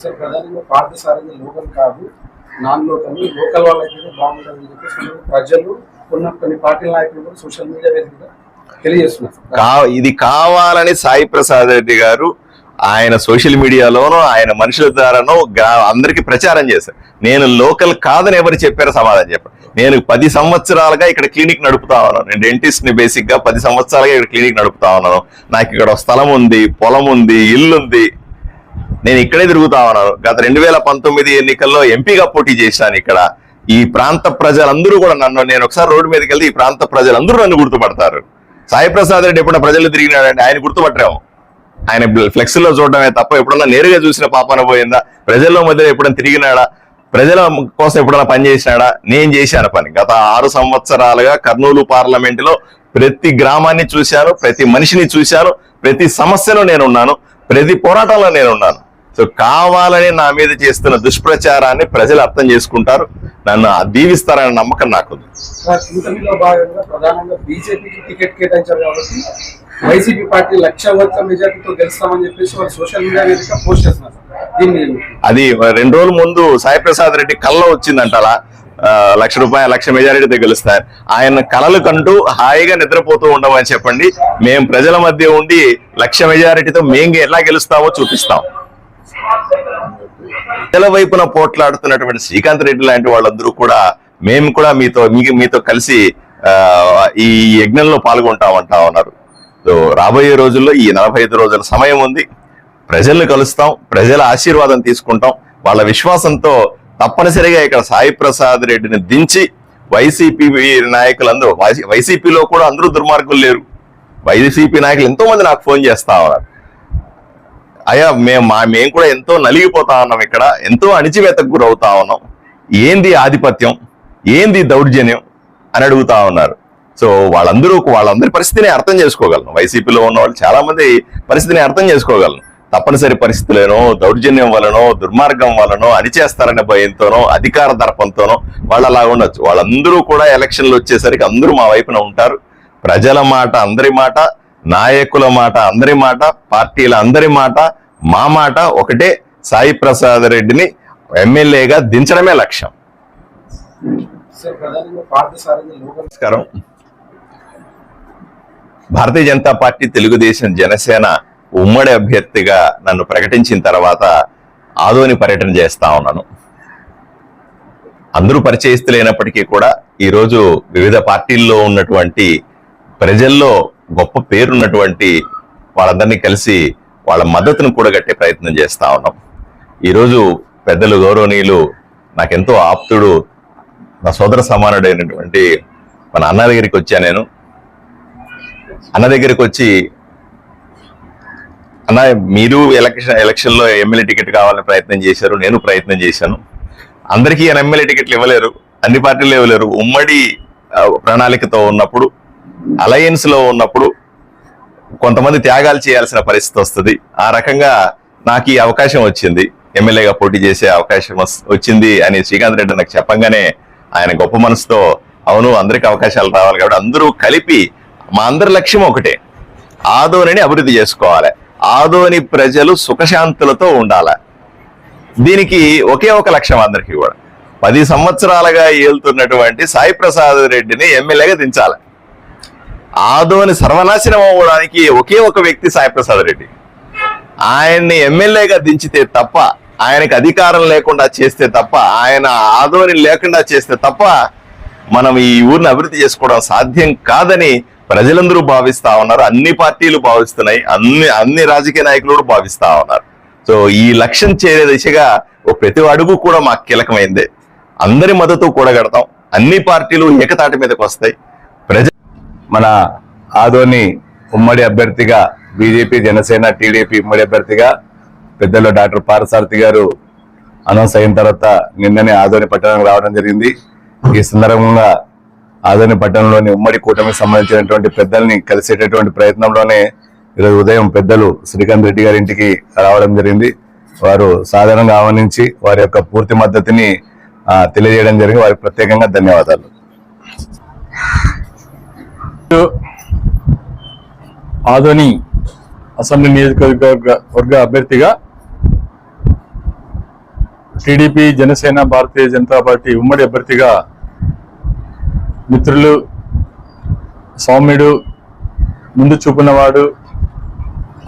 Sir ప్రధానంగా Parthasarathi local కాదు non local local వాళ్ళైతే బాగుంటుందని చెప్పేసి ప్రజలు ఉన్న కొన్ని పార్టీల నాయకులు కూడా సోషల్ మీడియా వేదికగా తెలియజేస్తున్నారు. ఇది కావాలని సాయి ప్రసాద్ రెడ్డి గారు ఆయన సోషల్ మీడియాలోనూ ఆయన మనుషుల ద్వారానో గ్రా- అందరికీ ప్రచారం చేశారు. నేను లోకల్ కాదని ఎవరు చెప్పారో సమాధానం చెప్పారు నేను పది సంవత్సరాలుగా ఇక్కడ క్లినిక్ నడుపుతా ఉన్నాను. నేను డెంటిస్ట్ని బేసిక్ పది సంవత్సరాలుగా ఇక్కడ క్లినిక్ నడుపుతా ఉన్నాను. నాకు ఇక్కడ స్థలం ఉంది పొలం ఉంది ఇల్లు ఉంది నేను ఇక్కడే తిరుగుతా ఉన్నాను. గత రెండు వేల పంతొమ్మిది ఎన్నికల్లో ఎంపీగా పోటీ చేశాను ఇక్కడ. ఈ ప్రాంత ప్రజలందరూ కూడా నన్ను నేను ఒకసారి రోడ్డు మీదకి వెళ్తే ఈ ప్రాంత ప్రజలందరూ నన్ను గుర్తుపడతారు. సాయి ప్రసాద్ రెడ్డి ఎప్పుడైనా ప్రజలు తిరిగినాడంటే ఆయన గుర్తుపట్టరేమో. ఆయన ఫ్లెక్స్లో చూడడమే తప్ప ఎప్పుడన్నా నేరుగా చూసిన పాపన పోయిందా? ప్రజల్లో మధ్య ఎప్పుడైనా తిరిగినాడా? ప్రజల కోసం ఎప్పుడైనా పని చేసినాడా? నేను చేశాను పని. గత ఆరు సంవత్సరాలుగా కర్నూలు పార్లమెంటులో ప్రతి గ్రామాన్ని చూశాను ప్రతి మనిషిని చూశాను ప్రతి సమస్యలో నేను ఉన్నాను ప్రతి పోరాటంలో నేను ఉన్నాను సో కావాలని నా మీద చేస్తున్న దుష్ప్రచారాన్ని ప్రజలు అర్థం చేసుకుంటారు. నన్ను దీవిస్తారనే నమ్మకం నాకుంది. సార్ కూటమిలో భాగంగా ప్రధానంగా బీజేపీకి టికెట్ కేటాయించారు కాబట్టి వైసీపీ పార్టీ లక్ష ఓట్ల మెజార్టీతో గెలుస్తామని చెప్పేసి వాళ్ళు సోషల్ మీడియా వేదిక పోస్ట్ చేస్తున్నారు. సార్. దీన్ని అది రెండు రోజుల ముందు సాయి ప్రసాద్ రెడ్డి కళ్ళ వచ్చిందంట అలా. లక్ష రూపాయల లక్ష మెజారిటీతో గెలుస్తారు. ఆయన కలలు కంటూ హాయిగా నిద్రపోతూ ఉండమని చెప్పండి. మేము ప్రజల మధ్య ఉండి లక్ష మెజారిటీతో మేము ఎలా గెలుస్తామో చూపిస్తాం. వైపున పోట్లాడుతున్నటువంటి శ్రీకాంత్ రెడ్డి లాంటి వాళ్ళందరూ కూడా మేము కూడా మీతో మీతో కలిసి ఈ యజ్ఞంలో పాల్గొంటామంటా ఉన్నారు. సో రాబోయే రోజుల్లో ఈ నలభై ఐదు రోజుల సమయం ఉంది. ప్రజల్ని కలుస్తాం ప్రజల ఆశీర్వాదం తీసుకుంటాం. వాళ్ళ విశ్వాసంతో తప్పనిసరిగా ఇక్కడ సాయి ప్రసాద్ రెడ్డిని దించి వైసీపీ నాయకులందరూ వైసీ- వైసీపీలో కూడా అందరూ దుర్మార్గులు లేరు. వైసీపీ నాయకులు ఎంతో మంది నాకు ఫోన్ చేస్తా ఉన్నారు. అయ్యా మేము మా మేము కూడా ఎంతో నలిగిపోతా ఉన్నాం ఇక్కడ ఎంతో అణిచివేతకు గురవుతా ఉన్నాం. ఏంది ఆధిపత్యం? ఏంది దౌర్జన్యం? అని అడుగుతా ఉన్నారు. సో వాళ్ళందరూ వాళ్ళందరి పరిస్థితిని అర్థం చేసుకోగలను. వైసీపీలో ఉన్న వాళ్ళు చాలా మంది పరిస్థితిని అర్థం చేసుకోగలను. తప్పనిసరి పరిస్థితులేనో దౌర్జన్యం వలనో దుర్మార్గం వలనో అణిచేస్తారనే భయంతోనో అధికార దర్పంతోనో వాళ్ళు అలా ఉండొచ్చు. వాళ్ళందరూ కూడా ఎలక్షన్లు వచ్చేసరికి అందరూ మా వైపున ఉంటారు. ప్రజల మాట అందరి మాట నాయకుల మాట అందరి మాట పార్టీల అందరి మాట మా మాట ఒకటే సాయి ప్రసాద్ రెడ్డిని ఎమ్మెల్యేగా దించడమే లక్ష్యం. నమస్కారం. భారతీయ జనతా పార్టీ తెలుగుదేశం జనసేన ఉమ్మడి అభ్యర్థిగా నన్ను ప్రకటించిన తర్వాత ఆదోని పర్యటన చేస్తా ఉన్నాను. అందరూ పరిచయస్తులైనప్పటికీ కూడా ఈరోజు వివిధ పార్టీల్లో ఉన్నటువంటి ప్రజల్లో గొప్ప పేరున్నటువంటి వాళ్ళందరినీ కలిసి వాళ్ళ మద్దతును కూడగట్టే ప్రయత్నం చేస్తా ఉన్నాం. ఈరోజు పెద్దలు గౌరవనీయులు నాకెంతో ఆప్తుడు నా సోదర సమానుడైనటువంటి మన అన్న దగ్గరికి వచ్చా నేను. అన్న దగ్గరికి వచ్చి అన్న మీరు ఎలక్షన్ ఎలక్షన్లో ఎమ్మెల్యే టికెట్ కావాలని ప్రయత్నం చేశారు నేను ప్రయత్నం చేశాను. అందరికీ ఎమ్మెల్యే టికెట్లు ఇవ్వలేరు అన్ని పార్టీలు ఇవ్వలేరు. ఉమ్మడి ప్రణాళికతో ఉన్నప్పుడు అలయన్స్లో ఉన్నప్పుడు కొంతమంది త్యాగాలు చేయాల్సిన పరిస్థితి వస్తుంది. ఆ రకంగా నాకు ఈ అవకాశం వచ్చింది. ఎమ్మెల్యేగా పోటీ చేసే అవకాశం వచ్చింది అని శ్రీకాంత్ రెడ్డి నాకు చెప్పంగానే ఆయన గొప్ప మనసుతో అవును అందరికి అవకాశాలు రావాలి కాబట్టి అందరూ కలిపి మా అందరి లక్ష్యం ఒకటే. ఆదోనిని అభివృద్ధి చేసుకోవాలి. ఆదోని ప్రజలు సుఖశాంతులతో ఉండాలి. దీనికి ఒకే ఒక లక్ష్యం అందరికీ కూడా. పది సంవత్సరాలుగా ఏలుతున్నటువంటి సాయి ప్రసాద్ రెడ్డిని ఎమ్మెల్యేగా దించాలి. ఆదోని సర్వనాశనం అవ్వడానికి ఒకే ఒక వ్యక్తి సాయిప్రసాద్ రెడ్డి. ఆయన్ని ఎమ్మెల్యేగా దించితే తప్ప ఆయనకి అధికారం లేకుండా చేస్తే తప్ప ఆయన ఆదోని లేకుండా చేస్తే తప్ప మనం ఈ ఊరిని అభివృద్ధి చేసుకోవడం సాధ్యం కాదని ప్రజలందరూ భావిస్తా ఉన్నారు. అన్ని పార్టీలు భావిస్తున్నాయి. అన్ని అన్ని రాజకీయ నాయకులు కూడా భావిస్తా ఉన్నారు. సో ఈ లక్ష్యం చేరే దిశగా ఓ ప్రతి అడుగు కూడా మాకు కీలకమైందే. అందరి మద్దతు కూడగడతాం. అన్ని పార్టీలు ఏకతాటి మీదకి వస్తాయి. ప్రజ మన ఆదోని ఉమ్మడి అభ్యర్థిగా బీజేపీ జనసేన టీడీపీ ఉమ్మడి అభ్యర్థిగా పెద్దలు డాక్టర్ పారసారథి గారు అనౌన్స్ అయిన తర్వాత నిన్ననే ఆదోని పట్టణానికి రావడం జరిగింది. ఈ సందర్భంగా ఆదోని పట్టణంలోని ఉమ్మడి కూటమికి సంబంధించినటువంటి పెద్దల్ని కలిసేటటువంటి ప్రయత్నంలోనే ఈరోజు ఉదయం పెద్దలు శ్రీకాంత్ రెడ్డి గారి ఇంటికి రావడం జరిగింది. వారు సాధారణంగా ఆహ్వానించి వారి యొక్క పూర్తి మద్దతుని తెలియజేయడం జరిగింది. వారికి ప్రత్యేకంగా ధన్యవాదాలు. ఆదోని అసెంబ్లీ నియోజకవర్గ వర్గ అభ్యర్థిగా టీడీపీ జనసేన భారతీయ జనతా పార్టీ ఉమ్మడి అభ్యర్థిగా మిత్రులు సౌమ్యుడు ముందు చూపున్నవాడు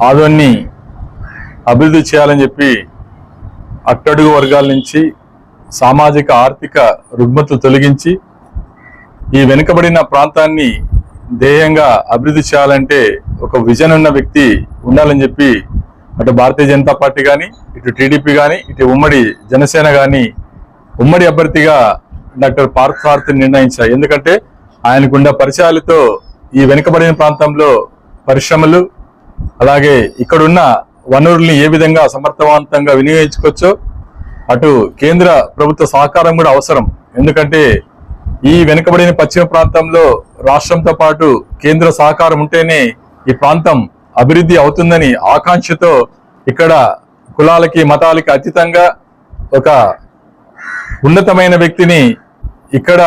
ఆదోన్ని అభివృద్ధి చేయాలని చెప్పి అట్టడుగు వర్గాల నుంచి సామాజిక ఆర్థిక రుగ్మతలు తొలగించి ఈ వెనుకబడిన ప్రాంతాన్ని ధ్యేయంగా అభివృద్ధి చేయాలంటే ఒక విజన్ ఉన్న వ్యక్తి ఉండాలని చెప్పి అటు భారతీయ జనతా పార్టీ కానీ ఇటు టీడీపీ కానీ ఇటు ఉమ్మడి జనసేన కానీ ఉమ్మడి అభ్యర్థిగా డాక్టర్ పార్థసారథిని నిర్ణయించారు ఎందుకంటే ఆయనకున్న పరిచయాలతో ఈ వెనుకబడిన ప్రాంతంలో పరిశ్రమలు అలాగే ఇక్కడున్న వనరుల్ని ఏ విధంగా సమర్థవంతంగా వినియోగించుకోవచ్చో అటు కేంద్ర ప్రభుత్వ సహకారం కూడా అవసరం. ఎందుకంటే ఈ వెనుకబడిన పశ్చిమ ప్రాంతంలో రాష్ట్రంతో పాటు కేంద్ర సహకారం ఉంటేనే ఈ ప్రాంతం అభివృద్ధి అవుతుందని ఆకాంక్షతో ఇక్కడ కులాలకి మతాలకి అతీతంగా ఒక ఉన్నతమైన వ్యక్తిని ఇక్కడ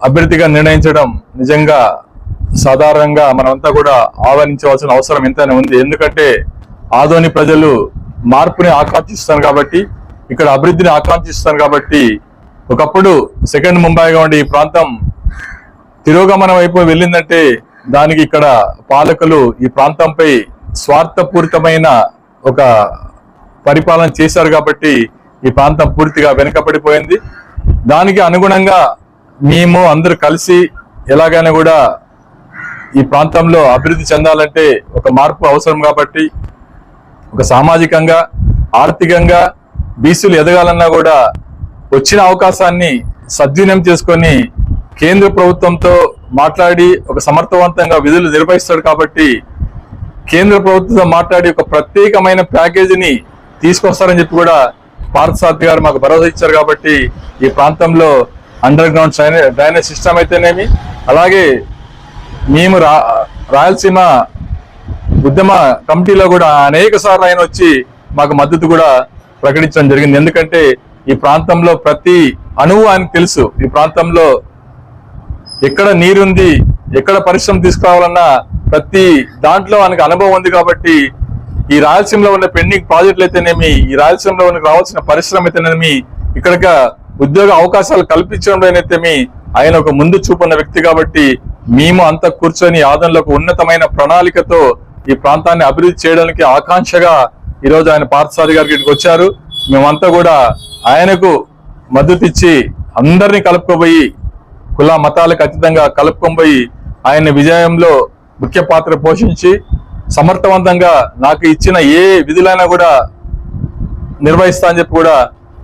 అభ్యర్థిగా నిర్ణయించడం నిజంగా సాధారణంగా మనమంతా కూడా ఆహ్వానించవలసిన అవసరం ఎంతైనా ఉంది. ఎందుకంటే ఆదోని ప్రజలు మార్పుని ఆకాంక్షిస్తారు కాబట్టి ఇక్కడ అభివృద్ధిని ఆకాంక్షిస్తారు కాబట్టి ఒకప్పుడు సెకండ్ ముంబైగా ఉండే ఈ ప్రాంతం తిరోగమనం వైపు వెళ్ళిందంటే దానికి ఇక్కడ పాలకులు ఈ ప్రాంతంపై స్వార్థపూరితమైన ఒక పరిపాలన చేశారు కాబట్టి ఈ ప్రాంతం పూర్తిగా వెనుకబడిపోయింది. దానికి అనుగుణంగా మేము అందరూ కలిసి ఎలాగైనా కూడా ఈ ప్రాంతంలో అభివృద్ధి చెందాలంటే ఒక మార్పు అవసరం కాబట్టి ఒక సామాజికంగా ఆర్థికంగా బీసీలు ఎదగాలన్నా కూడా వచ్చిన అవకాశాన్ని సద్వినియం చేసుకొని కేంద్ర ప్రభుత్వంతో మాట్లాడి ఒక సమర్థవంతంగా విధులు నిర్వహిస్తాడు కాబట్టి కేంద్ర ప్రభుత్వంతో మాట్లాడి ఒక ప్రత్యేకమైన ప్యాకేజీని తీసుకొస్తారని చెప్పి కూడా పార్థసారథి గారు మాకు భరోసా ఇచ్చారు కాబట్టి ఈ ప్రాంతంలో అండర్ గ్రౌండ్ డ్రైనేజ్ సిస్టమ్ అయితేనేమి అలాగే మేము రా రాయలసీమ ఉద్యమ కమిటీలో కూడా అనేక సార్లు ఆయన వచ్చి మాకు మద్దతు కూడా ప్రకటించడం జరిగింది. ఎందుకంటే ఈ ప్రాంతంలో ప్రతి అణువు ఆయనకు తెలుసు. ఈ ప్రాంతంలో ఎక్కడ నీరుంది ఎక్కడ పరిశ్రమ తీసుకురావాలన్నా ప్రతి దాంట్లో ఆయనకు అనుభవం ఉంది కాబట్టి ఈ రాయలసీమలో ఉన్న పెండింగ్ ప్రాజెక్టులు అయితేనేమి ఈ రాయలసీమలో ఉన్న రావాల్సిన పరిశ్రమ అయితేనేమి ఇక్కడ ఉద్యోగ అవకాశాలు కల్పించడంలోనైతేమి ఆయన ఒక ముందు చూపున్న వ్యక్తి కాబట్టి మేము అంత కూర్చొని ఆదంలో ఒక ఉన్నతమైన ప్రణాళికతో ఈ ప్రాంతాన్ని అభివృద్ధి చేయడానికి ఆకాంక్షగా ఈ రోజు ఆయన పార్థసారి గారికి ఇక్కడికి వచ్చారు. మేమంతా కూడా ఆయనకు మద్దతిచ్చి అందరిని అందరినీ కలుపుకోబోయి కుల మతాలకు అతీతంగా కలుపుకోబోయి ఆయన విజయంలో ముఖ్య పాత్ర పోషించి సమర్థవంతంగా నాకు ఇచ్చిన ఏ విధులైనా కూడా నిర్వహిస్తా అని చెప్పి కూడా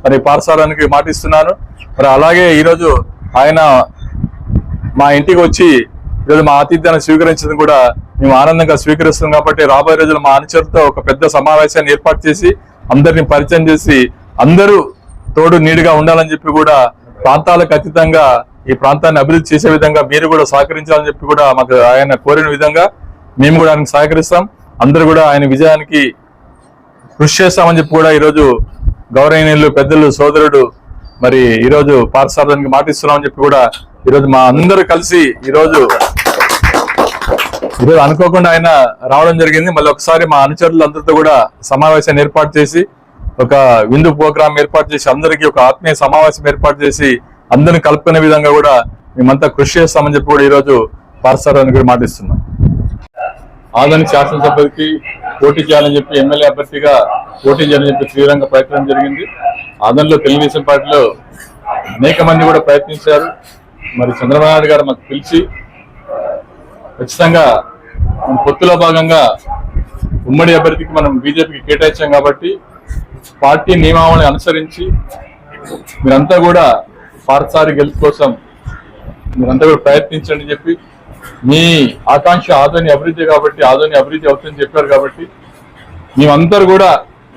మరి పాఠశాలానికి మాటిస్తున్నాను. మరి అలాగే ఈరోజు ఆయన మా ఇంటికి వచ్చి ఈరోజు మా ఆతిథ్యాన్ని స్వీకరించడం కూడా మేము ఆనందంగా స్వీకరిస్తున్నాం కాబట్టి రాబోయే రోజులు మా అనుచరులతో ఒక పెద్ద సమావేశాన్ని ఏర్పాటు చేసి అందరిని పరిచయం చేసి అందరూ తోడు నీడుగా ఉండాలని చెప్పి కూడా ప్రాంతాలకు అతీతంగా ఈ ప్రాంతాన్ని అభివృద్ధి చేసే విధంగా మీరు కూడా సహకరించాలని చెప్పి కూడా మాకు ఆయన కోరిన విధంగా మేము కూడా ఆయనకు సహకరిస్తాం. అందరూ కూడా ఆయన విజయానికి కృషి చేస్తామని చెప్పి కూడా ఈరోజు గౌరవనీయులు పెద్దలు సోదరుడు మరి ఈరోజు పాఠశాలానికి మాటిస్తున్నామని చెప్పి కూడా ఈరోజు మా అందరూ కలిసి ఈరోజు ఈరోజు అనుకోకుండా ఆయన రావడం జరిగింది. మళ్ళీ ఒకసారి మా అనుచరులు అందరితో కూడా సమావేశాన్ని ఏర్పాటు చేసి ఒక విందు ప్రోగ్రామ్ ఏర్పాటు చేసి అందరికీ ఒక ఆత్మీయ సమావేశం ఏర్పాటు చేసి అందరిని కలుపుకునే విధంగా కూడా మేమంతా కృషి చేస్తామని చెప్పి కూడా ఈరోజు పార్సరానికి కూడా మాటిస్తున్నాం. ఆదని శాసనసభ్యులకి పోటీ చేయాలని చెప్పి ఎమ్మెల్యే అభ్యర్థిగా పోటీ చేయాలని చెప్పి తీవ్రంగా ప్రయత్నం జరిగింది. ఆంధ్రలో తెలుగుదేశం పార్టీలో అనేక మంది కూడా ప్రయత్నించారు. మరి చంద్రబాబు గారు మాకు పిలిచి ఖచ్చితంగా పొత్తులో భాగంగా ఉమ్మడి అభ్యర్థికి మనం బీజేపీకి కేటాయించాం కాబట్టి పార్టీ నియమావళిని అనుసరించి మీరంతా కూడా పార్సారి గెలుపు కోసం మీరంతా కూడా ప్రయత్నించండి చెప్పి మీ ఆకాంక్ష ఆదోని అభివృద్ధి కాబట్టి ఆదోని అభివృద్ధి అవుతుందని చెప్పారు కాబట్టి మేమందరూ కూడా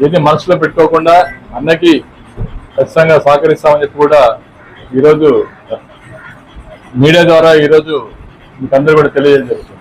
ఏది మనసులో పెట్టుకోకుండా అన్నకి ఖచ్చితంగా సహకరిస్తామని చెప్పి కూడా ఈరోజు మీడియా ద్వారా ఈరోజు మీకు అందరూ కూడా తెలియజేయడం జరుగుతుంది.